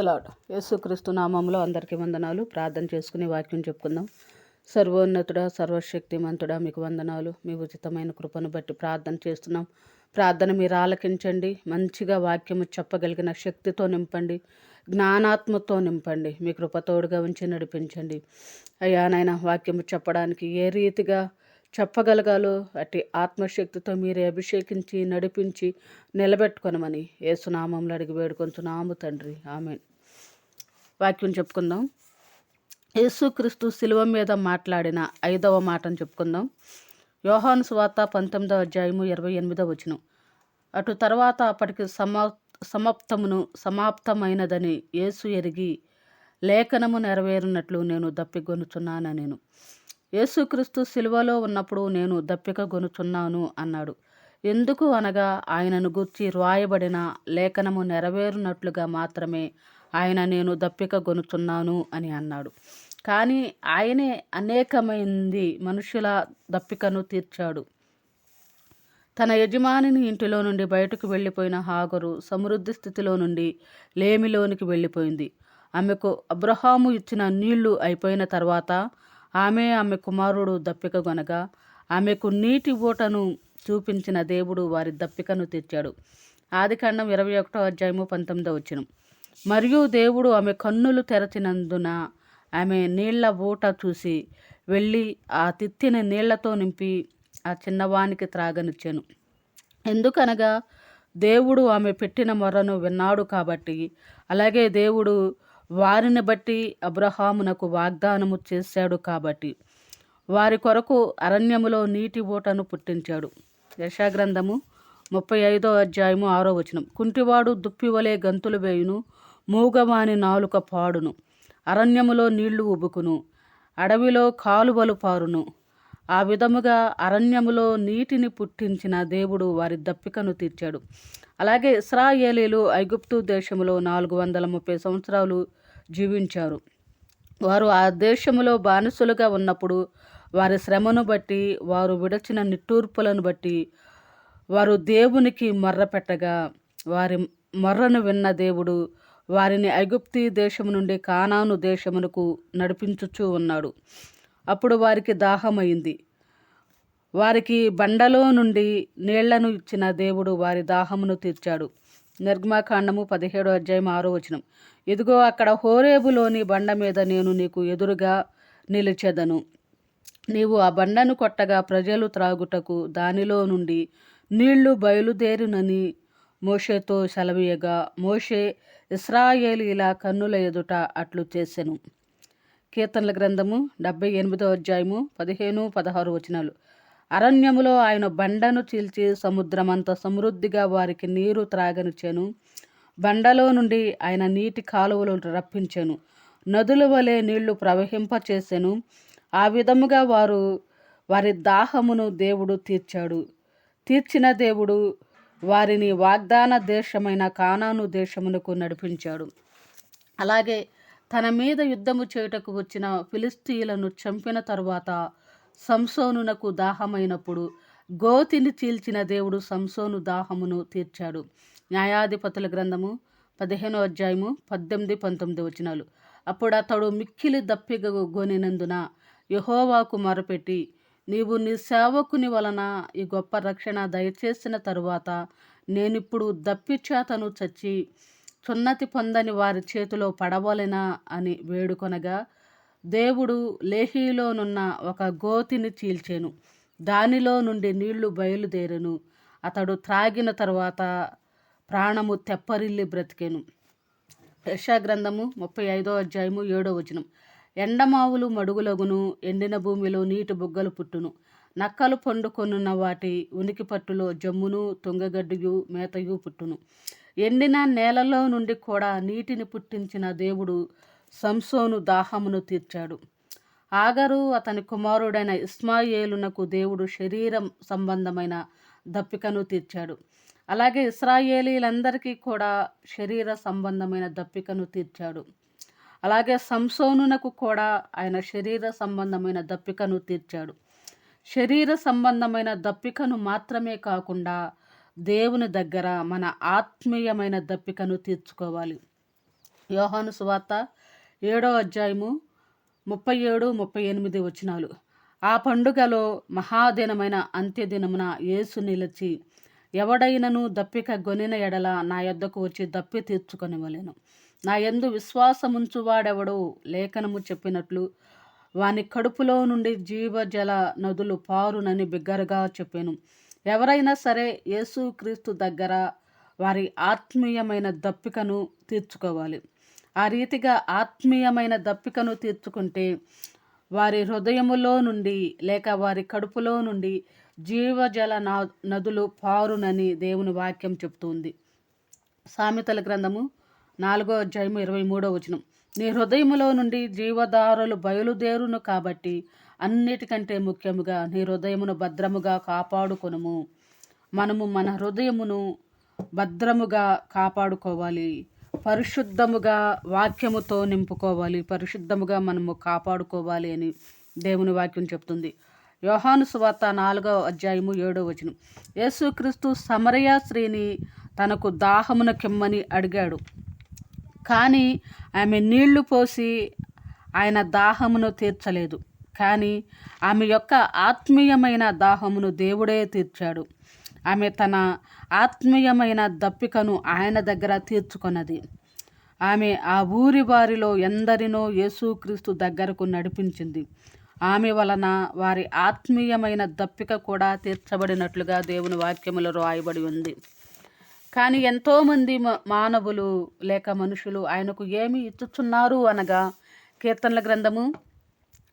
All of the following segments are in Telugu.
లాడ్ యేసుక్రీస్తు నామంలో అందరికీ వందనాలు. ప్రార్థన చేసుకుని వాక్యం చెప్పుకుందాం. సర్వోన్నతుడ సర్వశక్తిమంతుడా మీకు వందనాలు. మీ ఉచితమైన కృపను బట్టి ప్రార్థన చేస్తున్నాం. ప్రార్థన మీరు ఆలకించండి. మంచిగా వాక్యము చెప్పగలిగిన శక్తితో నింపండి. జ్ఞానాత్మతో నింపండి. మీ కృపతోడుగా ఉంచి నడిపించండి. అయ్యా నాయన వాక్యము చెప్పడానికి ఏ రీతిగా చెప్పగలగాలో అటు ఆత్మశక్తితో మీరే అభిషేకించి నడిపించి నిలబెట్టుకొనమని ఏసునామంలో అడిగి వేడుకొంచున్నాము తండ్రి. ఆమె వాక్యం చెప్పుకుందాం. యేసుక్రీస్తు శిలువ మీద మాట్లాడిన ఐదవ మాటను చెప్పుకుందాం. యోహాను స్వాత పంతొమ్మిదవ అధ్యాయము ఇరవై ఎనిమిదవ వచనం. అటు తర్వాత అప్పటికి సమా సమాప్తమును సమాప్తమైనదని యేసు ఎరిగి లేఖనము నెరవేరినట్లు నేను దప్పిగొనుచున్నాను నేను యేసుక్రీస్తు శిలువలో ఉన్నప్పుడు నేను దప్పిక గొనుచున్నాను అన్నాడు. ఎందుకు అనగా ఆయనను గుర్చి రాయబడిన లేఖనము నెరవేరునట్లుగా మాత్రమే ఆయన నేను దప్పిక గొనుచున్నాను అని అన్నాడు. కానీ ఆయనే అనేకమైంది మనుషుల దప్పికను తీర్చాడు. తన యజమానిని ఇంటిలో నుండి బయటకు వెళ్ళిపోయిన హాగరు సమృద్ధి స్థితిలో నుండి లేమిలోనికి వెళ్ళిపోయింది. ఆమెకు అబ్రహాము ఇచ్చిన నీళ్ళు అయిపోయిన తర్వాత ఆమె ఆమె కుమారుడు దప్పిక గొనగా ఆమెకు నీటి ఊటను చూపించిన దేవుడు వారి దప్పికను తీర్చాడు. ఆదికాండం ఇరవై ఒకటో అధ్యాయము పంతొమ్మిదో వచ్చిన మరియు దేవుడు ఆమె కన్నులు తెరచినందున ఆమె నీళ్ళ ఊట చూసి వెళ్ళి ఆ తిత్తిని నీళ్ళతో నింపి ఆ చిన్నవానికి త్రాగనిచ్చాను. ఎందుకనగా దేవుడు ఆమె పెట్టిన మొర్రను విన్నాడు కాబట్టి అలాగే దేవుడు వారిని బట్టి అబ్రహామునకు వాగ్దానము చేశాడు కాబట్టి వారి కొరకు అరణ్యములో నీటి ఊటను పుట్టించాడు. యశాగ్రంథము ముప్పై ఐదో అధ్యాయము ఆరో వచనం. కుంటివాడు దుప్పివలే గంతులు వేయును మూగవాని నాలుక పాడును అరణ్యములో నీళ్ళు ఉబుకును అడవిలో కాలువలు పారును. ఆ విధముగా అరణ్యములో నీటిని పుట్టించిన దేవుడు వారి దప్పికను తీర్చాడు. అలాగే ఇస్రాయేలీలు ఐగుప్తు దేశములో నాలుగు వందల ముప్పై సంవత్సరాలు జీవించారు. వారు ఆ దేశములో బానిసలుగా ఉన్నప్పుడు వారి శ్రమను బట్టి వారు విడచిన నిట్టూర్పులను బట్టి వారు దేవునికి మర్ర పెట్టగా వారి మర్రను విన్న దేవుడు వారిని ఐగుప్తి దేశము నుండి కానాను దేశమునకు నడిపించుచూ ఉన్నాడు. అప్పుడు వారికి దాహమైంది. వారికి బండలో నుండి నీళ్ళను ఇచ్చిన దేవుడు వారి దాహమును తీర్చాడు. నిర్గమాకాండము పదిహేడో అధ్యాయం ఆరో వచనం. ఇదిగో అక్కడ హోరేబులోని బండ మీద నేను నీకు ఎదురుగా నిలిచెదను. నీవు ఆ బండను కొట్టగా ప్రజలు త్రాగుటకు దానిలో నుండి నీళ్ళు బయలుదేరునని మోషేతో సెలవీయగా మోషే ఇస్రాయేలీల కన్నుల ఎదుట అట్లు చేసెను. కీర్తనల గ్రంథము డెబ్బై ఎనిమిదో అధ్యాయము పదిహేను పదహారు వచనాలు. అరణ్యములో ఆయన బండను చీల్చి సముద్రమంత సమృద్ధిగా వారికి నీరు త్రాగనిచ్చాను. బండలో నుండి ఆయన నీటి కాలువలు రప్పించాను. నదుల వలె నీళ్ళు ప్రవహింపచేసెను. ఆ విధముగా వారు వారి దాహమును దేవుడు తీర్చాడు. తీర్చిన దేవుడు వారిని వాగ్దాన దేశమైన కానాను దేశమునకు నడిపించాడు. అలాగే తన మీద యుద్ధము చేయుటకు వచ్చిన ఫిలిస్తీయులను చంపిన తరువాత సంసోనునకు దాహమైనప్పుడు గోతిని చీల్చిన దేవుడు సంసోను దాహమును తీర్చాడు. న్యాయాధిపతుల గ్రంథము పదిహేనో అధ్యాయము పద్దెనిమిది పంతొమ్మిది వచనాలు. అప్పుడు అతడు మిక్కిలి దప్పిగ గొనినందున యహోవాకు మొరపెట్టి నీవు నీ సేవకుని వలన ఈ గొప్ప రక్షణ దయచేసిన తరువాత నేనిప్పుడు దప్పిచేతను చచ్చి సున్నతి పొందని వారి చేతిలో పడవలెనా అని వేడుకొనగా దేవుడు లేహీలోనున్న ఒక గోతిని చీల్చెను. దానిలో నుండి నీళ్ళు బయలుదేరెను. అతడు త్రాగిన తర్వాత ప్రాణము తెప్పరిల్లి బ్రతికెను. యశాగ్రంథము ముప్పై ఐదో అధ్యాయము ఏడో వచనం. ఎండమావులు మడుగులగును ఎండిన భూమిలో నీటి బుగ్గలు పుట్టును. నక్కలు పండుకొనున్న వాటి ఉనికి పట్టులో జమ్మును తుంగగడ్డయు మేతయు పుట్టును. ఎండిన నేలలో నుండి కూడా నీటిని పుట్టించిన దేవుడు సంసోను దాహమును తీర్చాడు. ఆగరు అతని కుమారుడైన ఇస్మాయేలునకు దేవుడు శరీరం సంబంధమైన దప్పికను తీర్చాడు. అలాగే ఇస్రాయేలీలందరికీ కూడా శరీర సంబంధమైన దప్పికను తీర్చాడు. అలాగే సంసోనునకు కూడా ఆయన శరీర సంబంధమైన దప్పికను తీర్చాడు. శరీర సంబంధమైన దప్పికను మాత్రమే కాకుండా దేవుని దగ్గర మన ఆత్మీయమైన దప్పికను తీర్చుకోవాలి. యోహాను సువార్త ఏడో అధ్యాయము ముప్పై ఏడు ముప్పై ఎనిమిది వచనాలు. ఆ పండుగలో మహాదినమైన అంత్యదినమున యేసు నిలిచి ఎవడైనను దప్పిక గొనిన ఎడల నా యొద్దకు వచ్చి దప్పి తీర్చుకొనివ్వలేను నా ఎందు విశ్వాసముంచువాడెవడో లేఖనము చెప్పినట్లు వాని కడుపులో నుండి జీవజల నదులు పారునని బిగ్గరగా చెప్పాను. ఎవరైనా సరే యేసుక్రీస్తు దగ్గర వారి ఆత్మీయమైన దప్పికను తీర్చుకోవాలి. ఆ రీతిగా ఆత్మీయమైన దప్పికను తీర్చుకుంటే వారి హృదయములో నుండి లేక వారి కడుపులో నుండి జీవజల నదులు పారునని దేవుని వాక్యం చెప్తుంది. సామెతల గ్రంథము నాలుగో అధ్యాయము ఇరవై మూడో వచనం. నీ హృదయములో నుండి జీవదారులు బయలుదేరును కాబట్టి అన్నిటికంటే ముఖ్యముగా నీ హృదయమును భద్రముగా కాపాడుకొనుము. మనము మన హృదయమును భద్రముగా కాపాడుకోవాలి. పరిశుద్ధముగా వాక్యముతో నింపుకోవాలి. పరిశుద్ధముగా మనము కాపాడుకోవాలి అని దేవుని వాక్యం చెప్తుంది. యోహాను సువార్త నాలుగవ అధ్యాయము ఏడో వచనం. యేసుక్రీస్తు సమరయ స్త్రీని తనకు దాహమున కిమ్మని అడిగాడు. కానీ ఆమె నీళ్ళు పోసి ఆయన దాహమును తీర్చలేదు. కానీ ఆమె యొక్క ఆత్మీయమైన దాహమును దేవుడే తీర్చాడు. ఆమె తన ఆత్మీయమైన దప్పికను ఆయన దగ్గర తీర్చుకొన్నది. ఆమె ఆ ఊరి వారిలో ఎందరినో యేసుక్రీస్తు దగ్గరకు నడిపించింది. ఆమె వలన వారి ఆత్మీయమైన దప్పిక కూడా తీర్చబడినట్లుగా దేవుని వాక్యములో రాయబడి ఉంది. కానీ ఎంతోమంది మానవులు లేక మనుషులు ఆయనకు ఏమి ఇచ్చుచున్నారు అనగా కీర్తనల గ్రంథము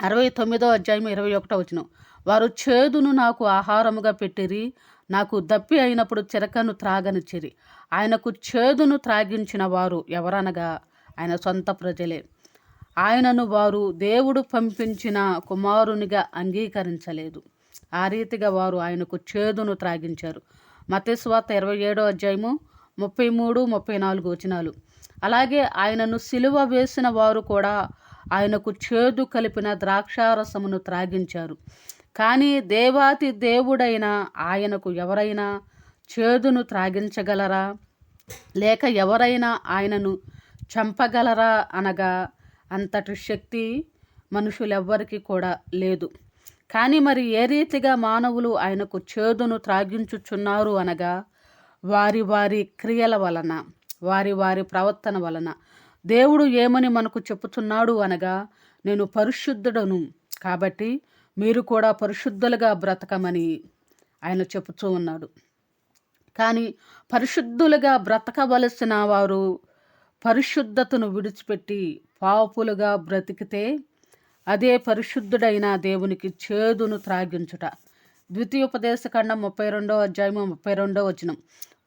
అరవై తొమ్మిదో అధ్యాయం ఇరవై ఒకటో వచ్చిన వారు చేదును నాకు ఆహారముగా పెట్టిరి నాకు దప్పి అయినప్పుడు చిరకను త్రాగనిచ్చిరి ఆయనకు చేదును త్రాగించిన వారు ఎవరనగా ఆయన సొంత ప్రజలే. ఆయనను వారు దేవుడు పంపించిన కుమారునిగా అంగీకరించలేదు. ఆ రీతిగా వారు ఆయనకు చేదును త్రాగించారు. మతేశ్వాత ఇరవై ఏడో అధ్యాయము ముప్పై మూడు ముప్పై నాలుగు వచనాలు. అలాగే ఆయనను సిలువ వేసిన వారు కూడా ఆయనకు చేదు కలిపిన ద్రాక్షారసమును త్రాగించారు. కానీ దేవాతి దేవుడైన ఆయనకు ఎవరైనా చేదును త్రాగించగలరా? లేక ఎవరైనా ఆయనను చంపగలరా అనగా అంతటి శక్తి మనుషులెవ్వరికి కూడా లేదు. కానీ మరి ఏ రీతిగా మానవులు ఆయనకు చేదును త్రాగించుచున్నారు అనగా వారి వారి క్రియల వలన వారి వారి ప్రవర్తన వలన? దేవుడు ఏమని మనకు చెప్పుచున్నాడు అనగా నేను పరిశుద్ధుడను. కాబట్టి మీరు కూడా పరిశుద్ధులుగా బ్రతకమని ఆయన చెబుతూ ఉన్నాడు. కానీ పరిశుద్ధులుగా బ్రతకవలసిన వారు పరిశుద్ధతను విడిచిపెట్టి పాపులుగా బ్రతికితే అదే పరిశుద్ధుడైన దేవునికి చేదును త్రాగించుట. ద్వితీయోపదేశఖండం ముప్పై రెండో అధ్యాయము ముప్పై రెండో వచనం.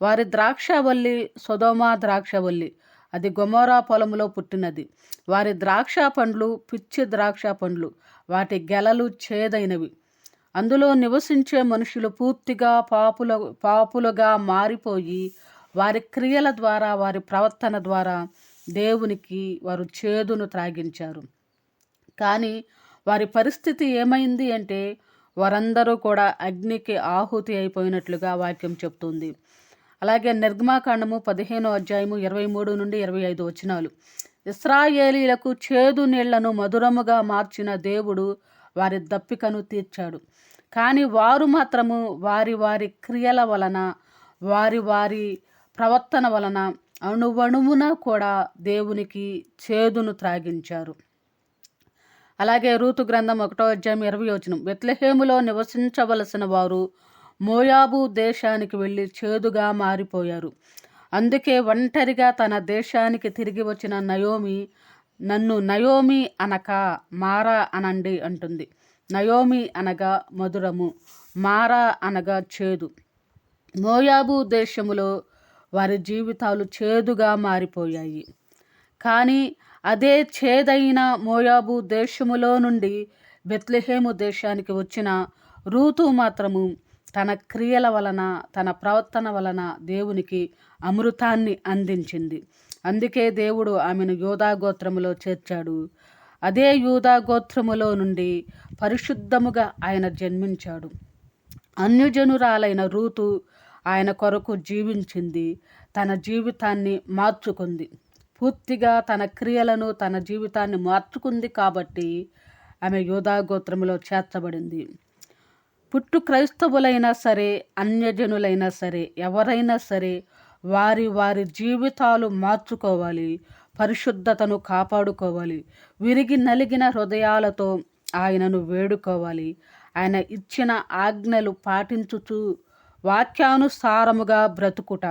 వారి ద్రాక్షవల్లి సుధోమా ద్రాక్షవల్లి అది గొమోరా పొలంలో పుట్టినది. వారి ద్రాక్ష పండ్లు పిచ్చి ద్రాక్ష పండ్లు. వాటి గెలలు చేదైనవి. అందులో నివసించే మనుషులు పూర్తిగా పాపుల పాపులుగా మారిపోయి వారి క్రియల ద్వారా వారి ప్రవర్తన ద్వారా దేవునికి వారు చేదును త్రాగించారు. కానీ వారి పరిస్థితి ఏమైంది అంటే వారందరూ కూడా అగ్నికి ఆహుతి అయిపోయినట్లుగా వాక్యం చెప్తుంది. అలాగే నిర్గమాకాండము పదిహేనో అధ్యాయము ఇరవై మూడు నుండి ఇరవై ఐదు వచనాలు. ఇస్రాయేలీలకు చేదు నీళ్ళను మధురముగా మార్చిన దేవుడు వారి దప్పికను తీర్చాడు. కానీ వారు మాత్రము వారి వారి క్రియల వలన వారి వారి ప్రవర్తన వలన అణువణువున కూడా దేవునికి చేదును త్రాగించారు. అలాగే రూతు గ్రంథం ఒకటో అధ్యాయం ఇరవై వచనం. బెత్లహేములో నివసించవలసిన వారు మోయాబు దేశానికి వెళ్ళి చేదుగా మారిపోయారు. అందుకే ఒంటరిగా తన దేశానికి తిరిగి వచ్చిన నయోమి నన్ను నయోమి అనక మారా అనండి అంటుంది. నయోమి అనగా మధురము మారా అనగా చేదు. మోయాబు దేశములో వారి జీవితాలు చేదుగా మారిపోయాయి. కానీ అదే చేదైన మోయాబు దేశములో నుండి బెత్లెహేము దేశానికి వచ్చిన రూతు మాత్రము తన క్రియల వలన తన ప్రవర్తన వలన దేవునికి అమృతాన్ని అందించింది. అందుకే దేవుడు ఆమెను యూదాగోత్రములో చేర్చాడు. అదే యూదాగోత్రములో నుండి పరిశుద్ధముగా ఆయన జన్మించాడు. అన్యజనురాలైన రూతు ఆయన కొరకు జీవించింది. తన జీవితాన్ని మార్చుకుంది. పూర్తిగా తన క్రియలను తన జీవితాన్ని మార్చుకుంది కాబట్టి ఆమె యూదాగోత్రములో గోత్రంలో చేర్చబడింది. పుట్టు క్రైస్తవులైనా సరే అన్యజనులైనా సరే ఎవరైనా సరే వారి వారి జీవితాలు మార్చుకోవాలి పరిశుద్ధతను కాపాడుకోవాలి విరిగి నలిగిన హృదయాలతో ఆయనను వేడుకోవాలి. ఆయన ఇచ్చిన ఆజ్ఞలు పాటించుచు వాక్యానుసారముగా బ్రతుకుట.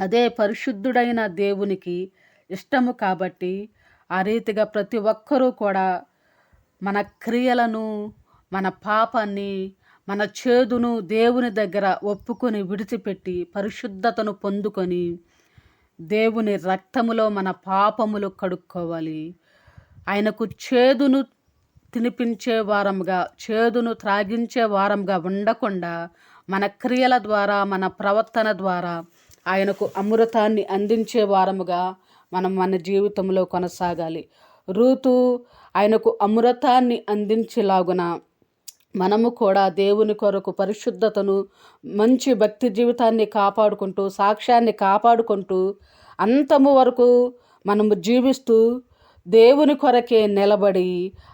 అదే పరిశుద్ధుడైన దేవునికి ఇష్టము కాబట్టి ఆ రీతిగా ప్రతి ఒక్కరూ కూడా మన క్రియలను మన పాపాన్ని మన చేదును దేవుని దగ్గర ఒప్పుకొని విడిచిపెట్టి పరిశుద్ధతను పొందుకొని దేవుని రక్తములో మన పాపములు కడుక్కోవాలి. ఆయనకు చేదును తినిపించే వారంగా చేదును త్రాగించే వారంగా ఉండకుండా మన క్రియల ద్వారా మన ప్రవర్తన ద్వారా ఆయనకు అమృతాన్ని అందించే వారముగా మనం మన జీవితంలో కొనసాగాలి. రూతు ఆయనకు అమృతాన్ని అందించేలాగున మనము కూడా దేవుని కొరకు పరిశుద్ధతను మంచి భక్తి జీవితాన్ని కాపాడుకుంటూ సాక్ష్యాన్ని కాపాడుకుంటూ అంతము వరకు మనము జీవిస్తూ దేవుని కొరకే నిలబడి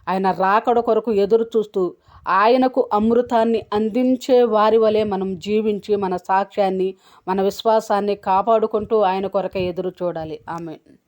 ఆయన రాకడ కొరకు ఎదురు చూస్తూ ఆయనకు అమృతాన్ని అందించే వారి వలె మనం జీవించి మన సాక్ష్యాన్ని మన విశ్వాసాన్ని కాపాడుకుంటూ ఆయన కొరకే ఎదురు చూడాలి. ఆమె